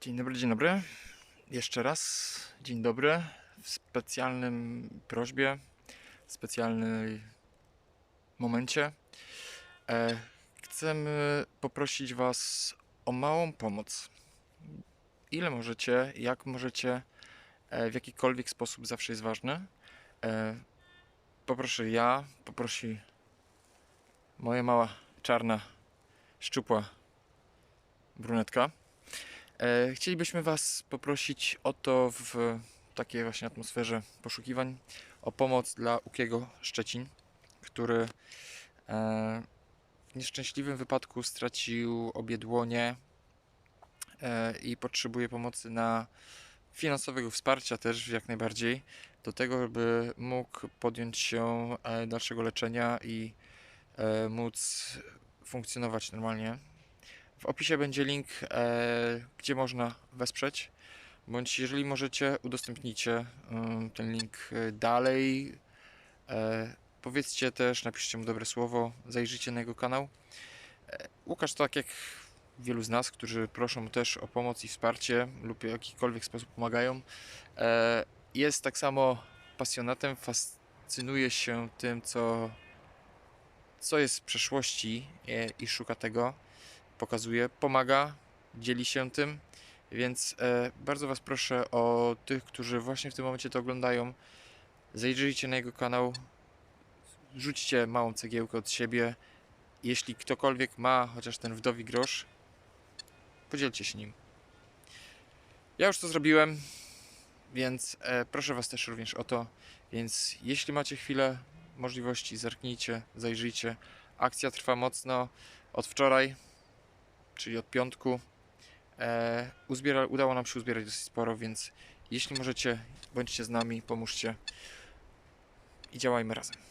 Dzień dobry, dzień dobry. Jeszcze raz dzień dobry. W specjalnym prośbie, w specjalnym momencie e, chcemy poprosić Was o małą pomoc. Ile możecie, jak możecie, e, w jakikolwiek sposób zawsze jest ważne. E, poproszę ja, poprosi moja mała, czarna, szczupła brunetka. E, Chcielibyśmy Was poprosić o to w takiej właśnie atmosferze poszukiwań o pomoc dla Ukiego Szczecin, który e, w nieszczęśliwym wypadku stracił obie dłonie e, i potrzebuje pomocy na finansowego wsparcia też jak najbardziej do tego, by mógł podjąć się dalszego leczenia i móc funkcjonować normalnie. W opisie będzie link, e, gdzie można wesprzeć, bądź jeżeli możecie, udostępnijcie ym, ten link e, dalej. E, powiedzcie też, napiszcie mu dobre słowo, zajrzyjcie na jego kanał. E, Łukasz, tak jak wielu z nas, którzy proszą też o pomoc i wsparcie lub w jakikolwiek sposób pomagają, e, jest tak samo pasjonatem, fascynuje się tym, co, co jest w przeszłości e, i szuka tego pokazuje, pomaga, dzieli się tym. Więc e, bardzo Was proszę o tych, którzy właśnie w tym momencie to oglądają, zajrzyjcie na jego kanał, rzućcie małą cegiełkę od siebie. Jeśli ktokolwiek ma chociaż ten wdowi grosz, podzielcie się nim. Ja już to zrobiłem, więc e, proszę Was też również o to. Więc jeśli macie chwilę, możliwości, zerknijcie, zajrzyjcie. Akcja trwa mocno od wczoraj czyli od piątku. E, uzbiera, udało nam się uzbierać dosyć sporo, więc jeśli możecie, bądźcie z nami, pomóżcie i działajmy razem.